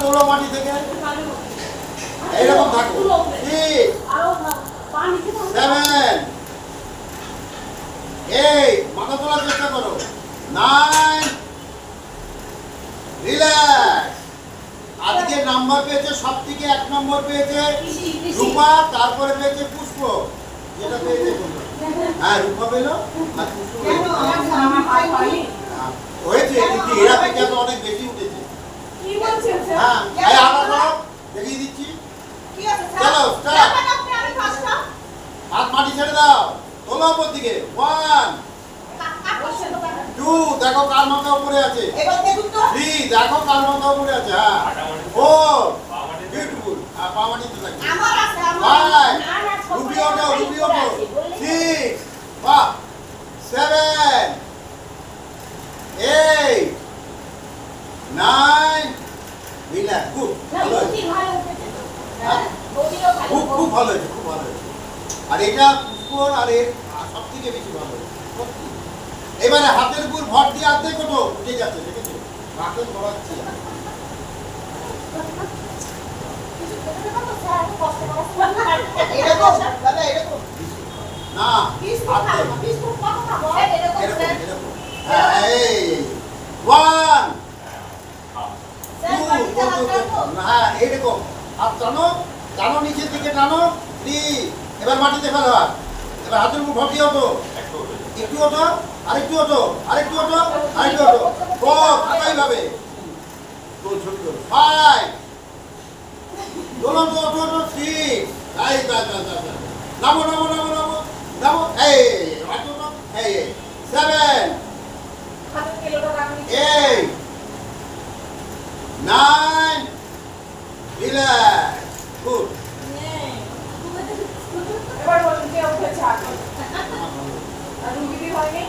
তোলো মাটি থেকে? এইরকম থাকো। সেভেন এইট মাথা তোলার চেষ্টা করো। নাইন রিল্যাক্স আজকে নাম্বার পেয়েছে সব থেকে এক নম্বর পেয়েছে রূপা তারপরে পেয়েছে পুষ্প। যেটা পেয়েছে হ্যাঁ রূপা পেল? আর পুষ্প হ্যাঁ, হয়েছে কিন্তু এরা অনেক বেশি উঠেছে। হ্যাঁ। এই আবার সব দেখিয়ে দিচ্ছি। চলো স্টার্ট হাত মাটি ছেড়ে দাও। তোলো উপর দিকে ওয়ান টু দেখো কার মাথা উপরে আছে। থ্রি দেখো কার মাথা উপরে আছে। হ্যাঁ। ফোর বিউটিফুল হ্যাঁ পা ফাইভ রুবি ওঠো রুবি ওঠো। সিক্স বাহ। Seven eight nine relax good ভালো খুব খুব ভালো হয়েছে খুব ভালো হয়েছে। আর এটা পুষ্পর আর এর সব থেকে বেশি ভালো হয়েছে। এবারে হাতের উপর ভর দিয়ে অর্ধেক ওঠো উঠে যাচ্ছে দেখেছ? রাখে ধরাচ্ছে না এরকম এরকম। হ্যাঁ এই ওয়ান হ্যাঁ এইরকম হাত টানো টানো নিচের দিকে টানো থ্রি এবার মাটিতে ফেলো হাত এবার হাতের উপর ভর দিয়ে ওঠো। একটু ওঠো। আরেকটু ওঠো আরেকটু ওঠো আরেকটু ওঠো। ফোর একই ভাবে তোর ছবি তোর ফাইভ দোলন তো ওঠো ওঠো সিক্স তাই তাই তাই তাই তাই। নামো নামো নামো নামো নামো। এই হাত এই সেভেন relax. Good. আমারটা ভালো হয়েছে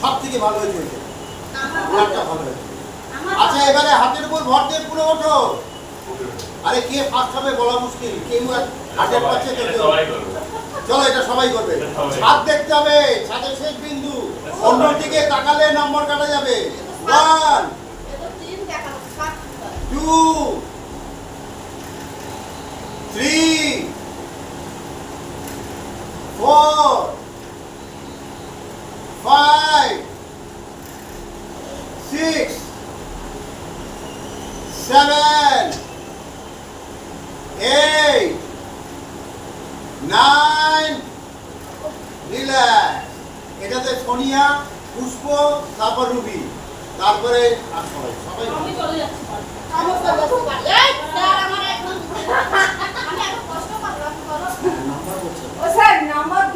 সব থেকে ভালো হয়েছে ওইটা। ভালো হয়েছে। আচ্ছা এবারে হাতের উপর ভর দিয়ে পুরো ওঠো আরে কে ফার্স্ট হবে বলা মুশকিল। কেউ হাতের পাচ্ছে চলো এটা সবাই করবে। ছাদ দেখতে হবে। ছাদের শেষ বিন্দু। অন্য দিকে তাকালে নম্বর কাটা যাবে। One two three four five six seven eight nine relax এটাতে সোনিয়া পুষ্প তারপর রুবি। তারপরে আর সবাই সবাই নাম্বার বলছে ও স্যার নাম্বার দিন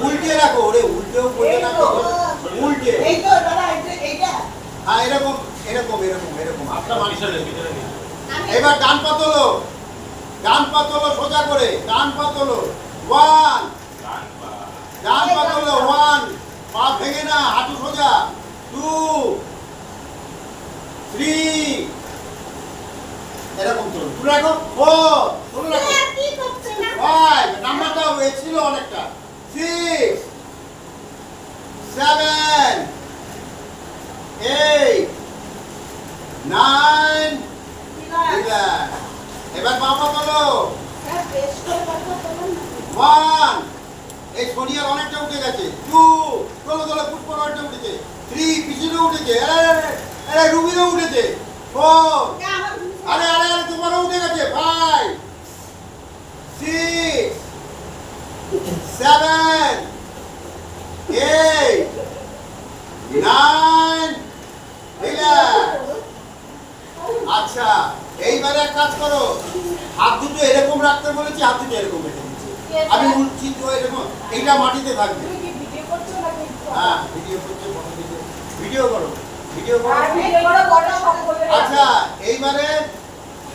উল্টে রাখো ওরে উল্টেও করতে না উল্টে। এই তো দাদা এই- এইটা। হ্যাঁ এরকম এরকম এরকম এরকম। হাতটা মাটি এবার ডান পা তোলো। ডান পা তোলো সোজা করে। ডান পা তোলো। ওয়ান। ডান পা তোলো ওয়ান। পা ভেঙে না হাঁটু সোজা। টু। থ্রি। এরকম তোলো। তুলে রাখো। ফোর। তুলে রাখো ফাইভ। নাম্বারটা এ ছিল অনেকটা সিক্স সেভেন এইট নাইন এবার বাবা বলো। ওয়ান এই সোনিয়ার অনেকটা উঠে গেছে। টু তোলো তোলো পুষ্পর অনেকটা উঠেছে। থ্রি পিছনে উঠেছে। আরে রুবিরও উঠেছে। ফোর আরে আরে আরে তোমারও উঠে গেছে। Five six seven eight nine আচ্ছা এইবারে এক কাজ করো। হাত দুটো এরকম রাখতে বলেছি হাত দুটো এরকম রেখে দিচ্ছি আমি উঠছি তো এরকম এইটা মাটিতে থাকবে। হ্যাঁ ভিডিও করছে ভিডিও করো ভিডিও করো। আচ্ছা এইবারে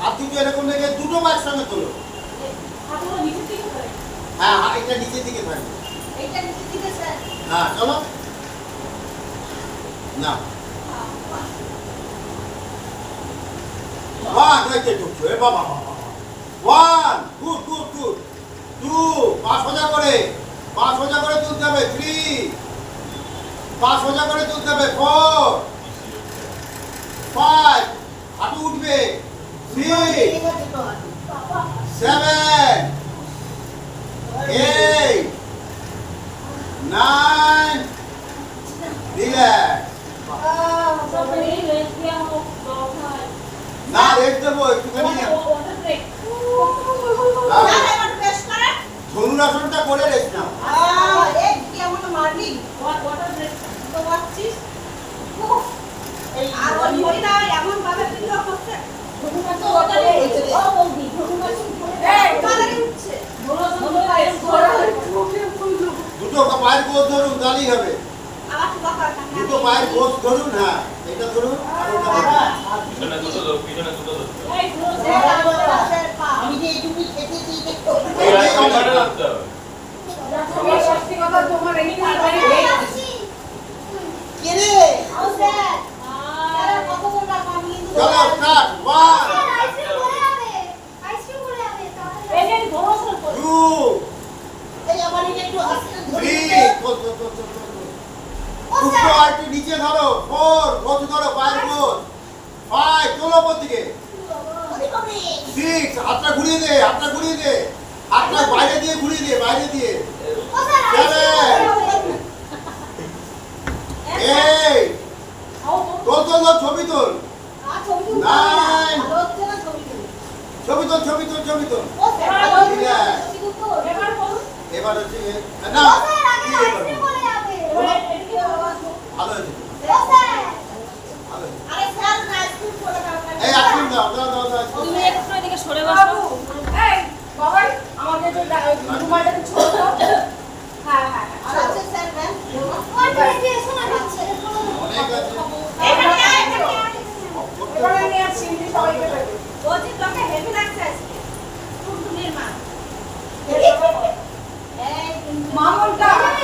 হাত দুটো এরকম রেখে দুটো মাছ সঙ্গে তোলো। হ্যাঁ হ্যাঁ, এটা নিচের দিকে থাকবে। হ্যাঁ চলো। না। ওয়ান রাইটে ঢুকছো এ বাবা বাবা one good good good two পা সোজা করে। পা সোজা করে তুলতে হবে। থ্রি পা সোজা করে তুলতে হবে। ফোর ফাইভ হাঁটু উঠবে। Six seven eight nine relax সব এই রেস্ট দেওয়া হোক দরকার না রেস্ট দেবো একটুখানি ওয়াটার ব্রেক ধনুরাসনটা করে রেস্ট নাও ওয়াটার ব্রেক ঘুমাচ্ছে ওটারে ও বৌদি ঘুমাচ্ছে এই, বলো বলো এরকম ওরা করে মুখে ফুললো। দুটো পায়ের গোছ ধরুন গালি হবে। দুটো পায়ের গোছ ধরুন হ্যাঁ এটা ধরুন আর ওটা ধরুন পিছনে দুটো লোক পিছনে দুটো লোক এই পুরো আমি যে এইটুকু খেতেছি দেখো এই রাস্তা পারে রাখতে হবে তোমার সত্যি কথা তোমার এই কারণে কে রে চলো স্টার্ট ওয়ান এই যে ঘোরাসন করে টু এই আমার এটা একটু আস্তে থ্রি ধরে উঠো আর একটু নিচে ধরো ফোর গোছ ধরো পায়ের গোছ ফাইভ চলো ওপর দিকে সিক্স হাতটা ঘুরিয়ে দে হাতটা ঘুরিয়ে দে। হাতটা বাইরে দিয়ে ঘুরিয়ে দে বাইরে দিয়ে। এই ছবি তোল ছবি তোল ছবি তোল ছবি তোল এবার হচ্ছে না। এবার বলো? সরে বসো। এই বাবা আমাকে তো রুমালটা তো। ছোট হ্যাঁ হ্যাঁ, হ্যাঁ আচ্ছা স্যার ম্যাম। ওই যে এসো না আছে। এখানে এখানে নিয়ে আসি সবাইকে বলছি তোকে হেভি লাগছে আজকে। টুনটুনির মা। হ্যাঁ, মামনটা আজকে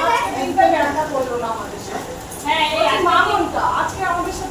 আমাদের সাথে। হ্যাঁ এই মামনটা আজকে আমাদের সাথে